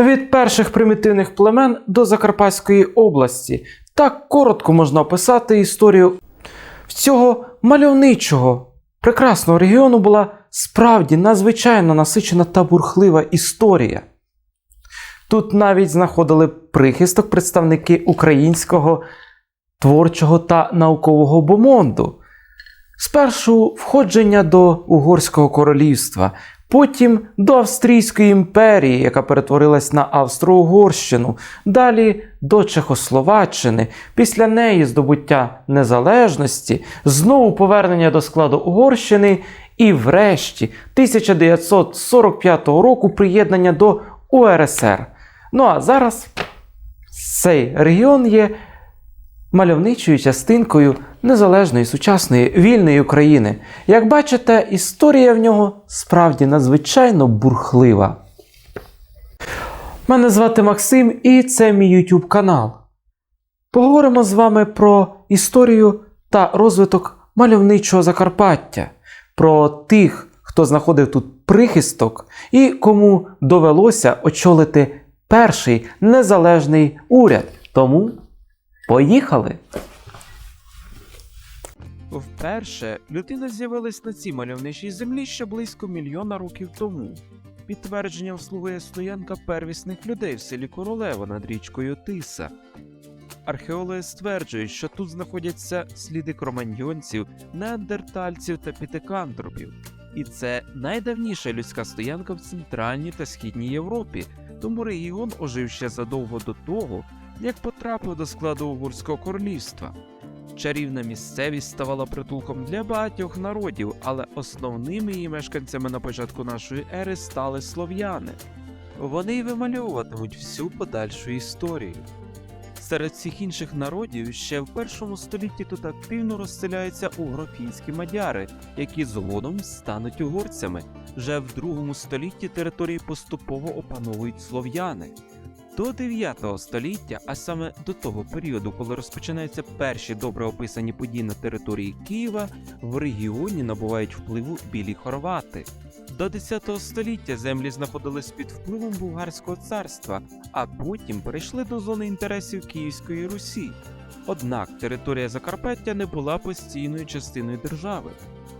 Від перших примітивних племен до Закарпатської області. Так коротко можна описати історію цього мальовничого, прекрасного регіону була справді надзвичайно насичена та бурхлива історія. Тут навіть знаходили прихисток представники українського творчого та наукового бомонду. Спершу входження до Угорського королівства, потім до Австрійської імперії, яка перетворилась на Австро-Угорщину, далі до Чехословаччини, після неї здобуття незалежності, знову повернення до складу Угорщини і, врешті, 1945 року приєднання до УРСР. Ну а зараз цей регіон є мальовничою частинкою незалежної сучасної вільної України. Як бачите, історія в нього справді надзвичайно бурхлива. Мене звати Максим, і це мій YouTube канал. Поговоримо з вами про історію та розвиток мальовничого Закарпаття, про тих, хто знаходив тут прихисток, і кому довелося очолити перший незалежний уряд. Тому поїхали! Вперше людина з'явилась на цій мальовничій землі ще близько мільйона років тому. Підтвердженням слугує стоянка первісних людей в селі Королева над річкою Тиса. Археологи стверджують, що тут знаходяться сліди кроманьйонців, неандертальців та пітекантропів. І це найдавніша людська стоянка в Центральній та Східній Європі, тому регіон ожив ще задовго до того, як потрапив до складу Угорського королівства. Чарівна місцевість ставала притулком для багатьох народів, але основними її мешканцями на початку нашої ери стали слов'яни. Вони й вимальовуватимуть всю подальшу історію. Серед всіх інших народів ще в першому столітті тут активно розселяються угрофінські мадяри, які згодом стануть угорцями. Вже в другому столітті території поступово опановують слов'яни. До 9 століття, а саме до того періоду, коли розпочинаються перші добре описані події на території Києва, в регіоні набувають впливу білі хорвати. До 10 століття землі знаходились під впливом Булгарського царства, а потім перейшли до зони інтересів Київської Русі. Однак територія Закарпаття не була постійною частиною держави.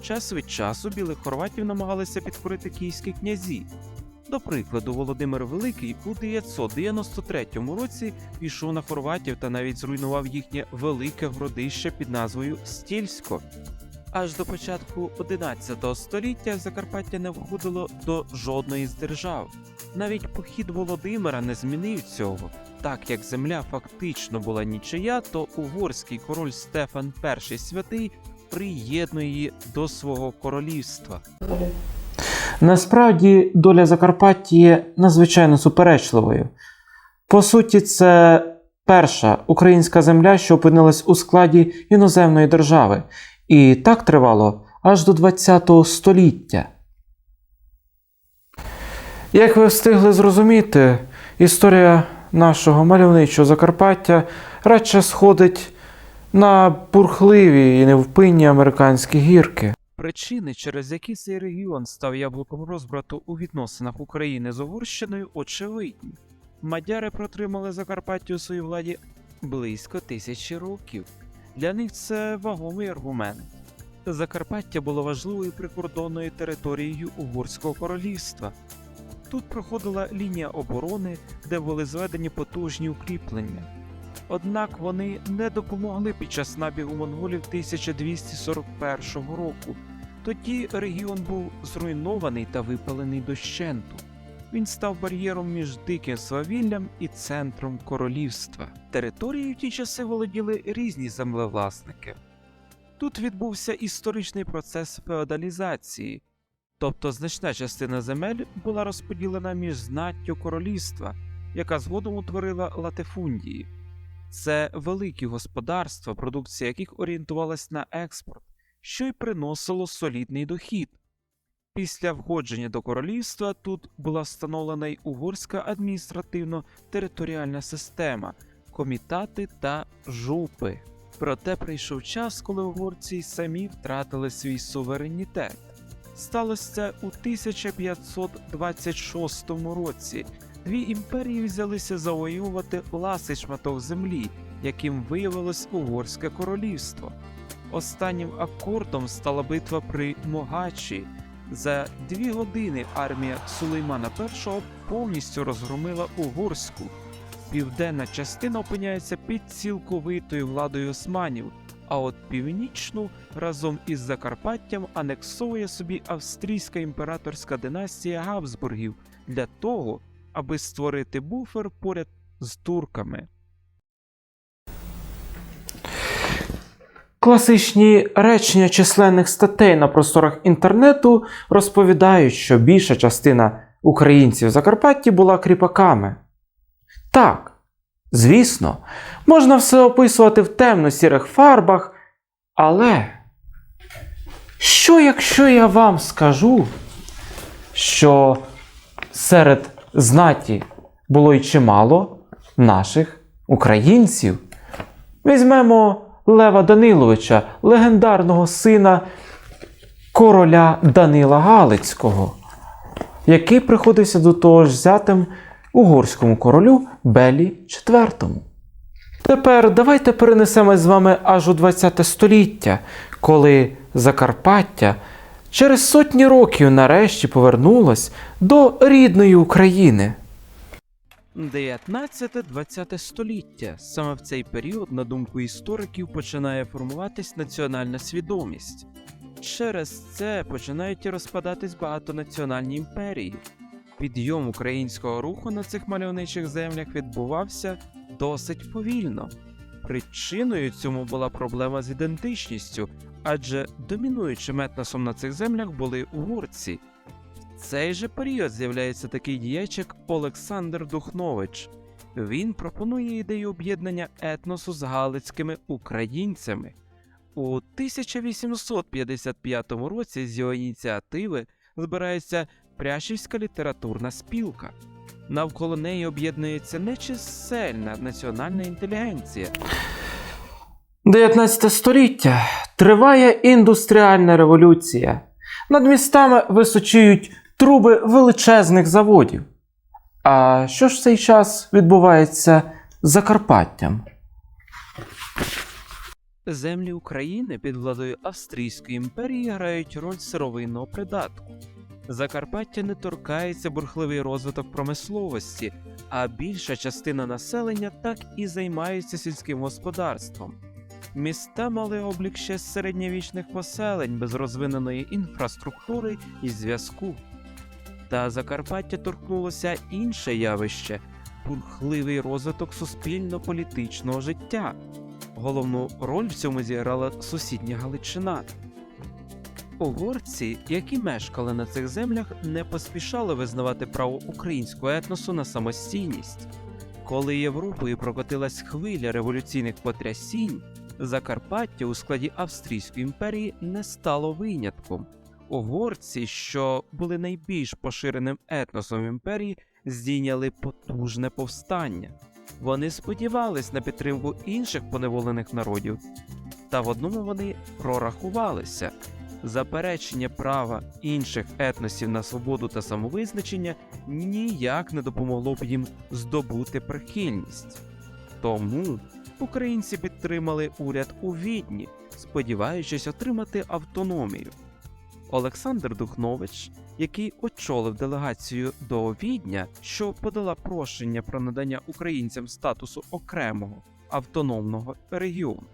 Час від часу білих хорватів намагалися підкорити київські князі. До прикладу, Володимир Великий у 993 році пішов на хорватів та навіть зруйнував їхнє велике городище під назвою Стільсько. Аж до початку 11 століття Закарпаття не входило до жодної з держав. Навіть похід Володимира не змінив цього. Так як земля фактично була нічия, то угорський король Стефан І святий приєднує її до свого королівства. Насправді доля Закарпаття є надзвичайно суперечливою. По суті, це перша українська земля, що опинилась у складі іноземної держави, і так тривало аж до ХХ століття. Як ви встигли зрозуміти, історія нашого мальовничого Закарпаття радше сходить на бурхливі і невпинні американські гірки. Причини, через які цей регіон став яблуком розбрату у відносинах України з Угорщиною, очевидні. Мадяри протримали Закарпаття у своїй владі близько тисячі років. Для них це вагомий аргумент. Закарпаття було важливою прикордонною територією Угорського королівства. Тут проходила лінія оборони, де були зведені потужні укріплення. Однак вони не допомогли під час набігу монголів 1241 року. Тоді регіон був зруйнований та випалений дощенту. Він став бар'єром між диким свавіллям і центром королівства. Територією в ті часи володіли різні землевласники. Тут відбувся історичний процес феодалізації, тобто значна частина земель була розподілена між знаттю королівства, яка згодом утворила латифундії. Це великі господарства, продукція яких орієнтувалась на експорт, що й приносило солідний дохід. Після входження до королівства тут була встановлена й угорська адміністративно-територіальна система, комітати та жупи. Проте прийшов час, коли угорці й самі втратили свій суверенітет. Сталося це у 1526 році, дві імперії взялися завоювати ласий шматок землі, яким виявилось Угорське королівство. Останнім акордом стала битва при Могачі. За дві години армія Сулеймана І повністю розгромила Угорську. Південна частина опиняється під цілковитою владою османів, а от північну разом із Закарпаттям анексовує собі австрійська імператорська династія Габсбургів для того, аби створити буфер поряд з турками. Класичні речення численних статей на просторах інтернету розповідають, що більша частина українців в Закарпатті була кріпаками. Так, звісно, можна все описувати в темно-сірих фарбах, але що якщо я вам скажу, що серед знаті було й чимало наших українців? Візьмемо Лева Даниловича, легендарного сина короля Данила Галицького, який приходився до того ж зятем угорському королю Белі IV. Тепер давайте перенесемось з вами аж у ХХ століття, коли Закарпаття через сотні років нарешті повернулось до рідної України. 19-20 століття. Саме в цей період, на думку істориків, починає формуватись національна свідомість. Через це починають і розпадатись багатонаціональні імперії. Підйом українського руху на цих мальовничих землях відбувався досить повільно. Причиною цьому була проблема з ідентичністю, адже домінуючим етносом на цих землях були угорці. Цей же період з'являється такий діяч, як Олександр Духнович. Він пропонує ідею об'єднання етносу з галицькими українцями. У 1855 році з його ініціативи збирається Прящівська літературна спілка. Навколо неї об'єднується нечисельна національна інтелігенція, 19 століття триває індустріальна революція. Над містами височують труби величезних заводів. А що ж в цей час відбувається з Закарпаттям? Землі України під владою Австрійської імперії грають роль сировинного придатку. Закарпаття не торкається бурхливий розвиток промисловості, а більша частина населення так і займається сільським господарством. Міста мали облік ще середньовічних поселень без розвиненої інфраструктури і зв'язку. Та Закарпаття торкнулося інше явище бурхливий розвиток суспільно-політичного життя. Головну роль в цьому зіграла сусідня Галичина. Угорці, які мешкали на цих землях, не поспішали визнавати право українського етносу на самостійність. Коли Європою прокотилась хвиля революційних потрясінь, Закарпаття у складі Австрійської імперії не стало винятком. Угорці, що були найбільш поширеним етносом в імперії, здійняли потужне повстання. Вони сподівались на підтримку інших поневолених народів, та в одному вони прорахувалися. Заперечення права інших етносів на свободу та самовизначення ніяк не допомогло б їм здобути прихильність. Тому українці підтримали уряд у Відні, сподіваючись отримати автономію. Олександр Духнович, який очолив делегацію до Відня, що подала прошення про надання українцям статусу окремого автономного регіону.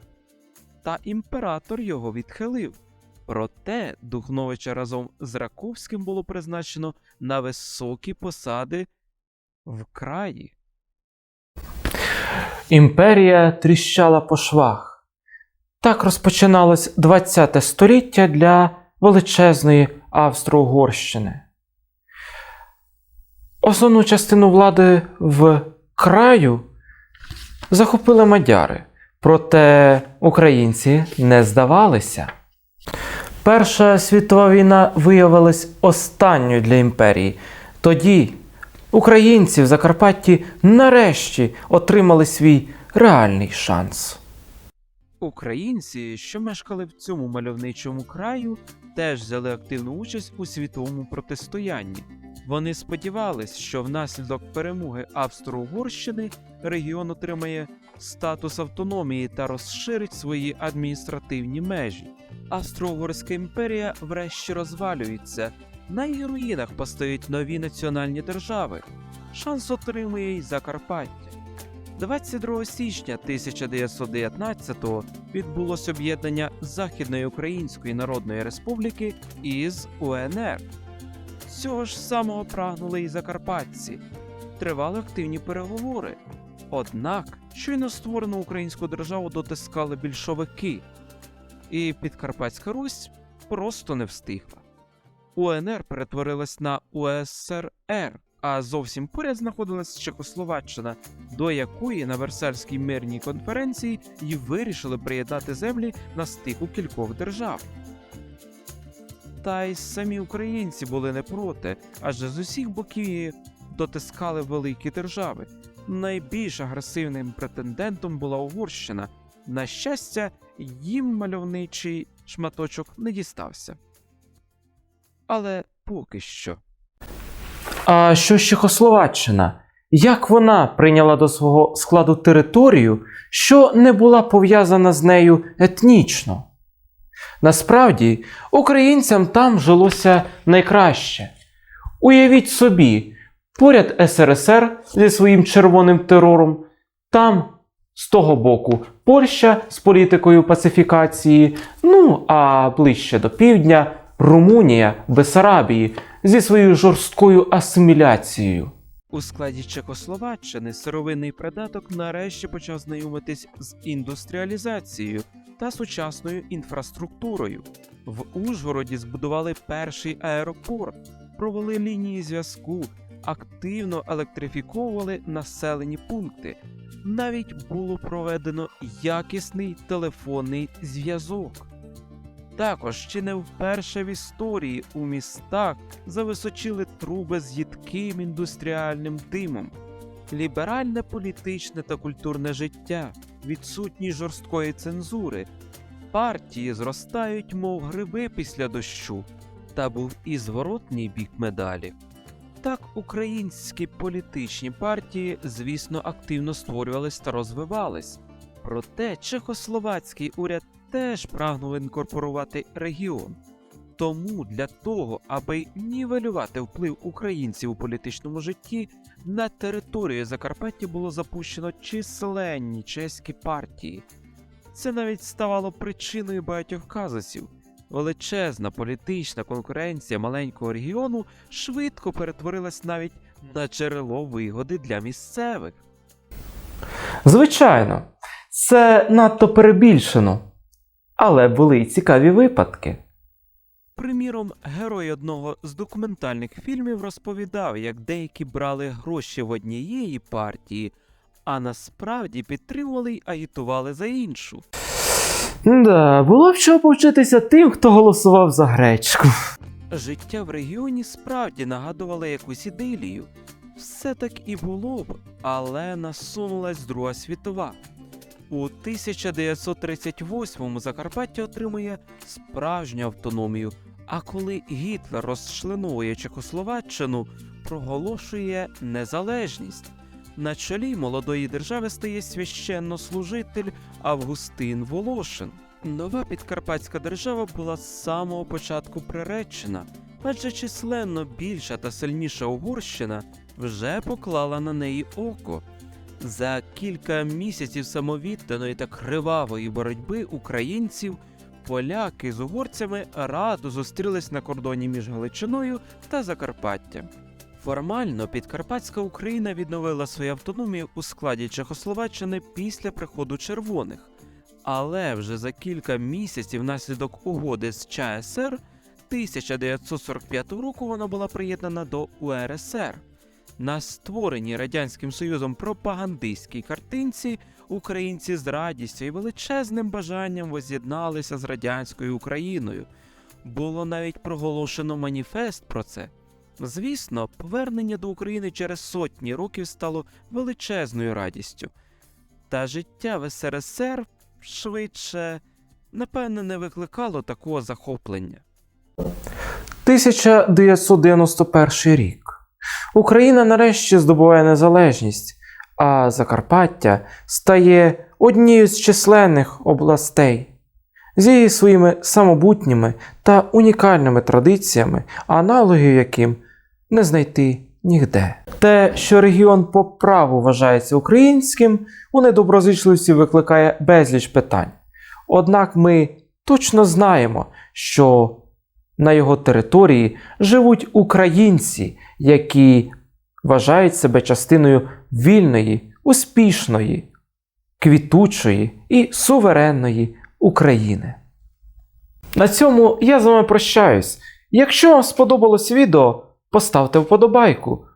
Та імператор його відхилив. Проте Духновича разом з Раковським було призначено на високі посади в краї. Імперія тріщала по швах. Так розпочиналось ХХ століття для величезної Австро-Угорщини. Основну частину влади в краю захопили мадяри, проте українці не здавалися. Перша світова війна виявилась останньою для імперії. Тоді українці в Закарпатті нарешті отримали свій реальний шанс. Українці, що мешкали в цьому мальовничому краю, теж взяли активну участь у світовому протистоянні. Вони сподівались, що внаслідок перемоги Австро-Угорщини регіон отримає статус автономії та розширить свої адміністративні межі. Австро-Угорська імперія врешті розвалюється. На її руїнах постають нові національні держави. Шанс отримує й Закарпаття. 22 січня 1919-го відбулось об'єднання Західної Української Народної Республіки із УНР. Цього ж самого прагнули і закарпатці. Тривали активні переговори. Однак щойно створену українську державу дотискали більшовики, і Підкарпатська Русь просто не встигла. УНР перетворилась на УСРР, а зовсім поряд знаходилась Чехословаччина, до якої на Версальській мирній конференції й вирішили приєднати землі на стику кількох держав. Та й самі українці були не проти, адже з усіх боків дотискали великі держави. Найбільш агресивним претендентом була Угорщина. На щастя, їм мальовничий шматочок не дістався. Але поки що. А що ж Чехословаччина? Як вона прийняла до свого складу територію, що не була пов'язана з нею етнічно? Насправді, українцям там жилося найкраще. Уявіть собі, поряд СРСР зі своїм червоним терором, там, з того боку, Польща з політикою пацифікації, ну а ближче до півдня Румунія, Бесарабії зі своєю жорсткою асиміляцією. У складі Чехословаччини сировинний придаток нарешті почав знайомитись з індустріалізацією та сучасною інфраструктурою. В Ужгороді збудували перший аеропорт, провели лінії зв'язку, активно електрифіковували населені пункти. Навіть було проведено якісний телефонний зв'язок. Також чи не вперше в історії у містах зависочили труби з їдким індустріальним димом, ліберальне політичне та культурне життя, відсутність жорсткої цензури, партії зростають, мов гриби після дощу, та був і зворотній бік медалі. Так, українські політичні партії, звісно, активно створювались та розвивались. Проте чехословацький уряд теж прагнув інкорпорувати регіон. Тому для того, аби нівелювати вплив українців у політичному житті, на території Закарпаття було запущено численні чеські партії. Це навіть ставало причиною багатьох казусів. Величезна політична конкуренція маленького регіону швидко перетворилась навіть на джерело вигоди для місцевих. Звичайно, це надто перебільшено. Але були й цікаві випадки. Приміром, герой одного з документальних фільмів розповідав, як деякі брали гроші в однієї партії, а насправді підтримували й агітували за іншу. Да, було б що повчитися тим, хто голосував за гречку. Життя в регіоні справді нагадувало якусь ідилію. Все так і було б, але насунулась Друга світова. У 1938-му Закарпаття отримує справжню автономію, а коли Гітлер розчленує Чехословаччину, проголошує незалежність. На чолі молодої держави стає священнослужитель Августин Волошин. Нова підкарпатська держава була з самого початку приречена, адже численно більша та сильніша Угорщина вже поклала на неї око. За кілька місяців самовідданої та кривавої боротьби українців поляки з угорцями радо зустрілись на кордоні між Галичиною та Закарпаттям. Формально Підкарпатська Україна відновила свою автономію у складі Чехословаччини після приходу червоних, але вже за кілька місяців внаслідок угоди з ЧАСР 1945 року вона була приєднана до УРСР. На створеній Радянським Союзом пропагандистській картинці українці з радістю і величезним бажанням воз'єдналися з радянською Україною. Було навіть проголошено маніфест про це. Звісно, повернення до України через сотні років стало величезною радістю. Та життя в СРСР швидше, напевне, не викликало такого захоплення. 1991 рік. Україна нарешті здобуває незалежність, а Закарпаття стає однією з численних областей з її своїми самобутніми та унікальними традиціями, аналогів яким не знайти ніде. Те, що регіон по праву вважається українським, у недоброзичливості викликає безліч питань. Однак ми точно знаємо, що на його території живуть українці, які вважають себе частиною вільної, успішної, квітучої і суверенної України. На цьому я з вами прощаюсь. Якщо вам сподобалось відео, поставте вподобайку.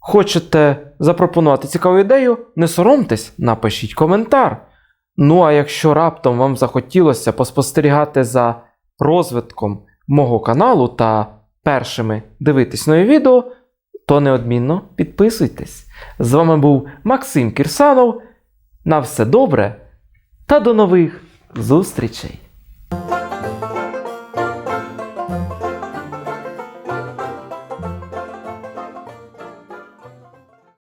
Хочете запропонувати цікаву ідею? Не соромтесь, напишіть коментар. Ну а якщо раптом вам захотілося поспостерігати за розвитком мого каналу та першими дивитись нові відео, то неодмінно підписуйтесь. З вами був Максим Кірсанов. На все добре та до нових зустрічей!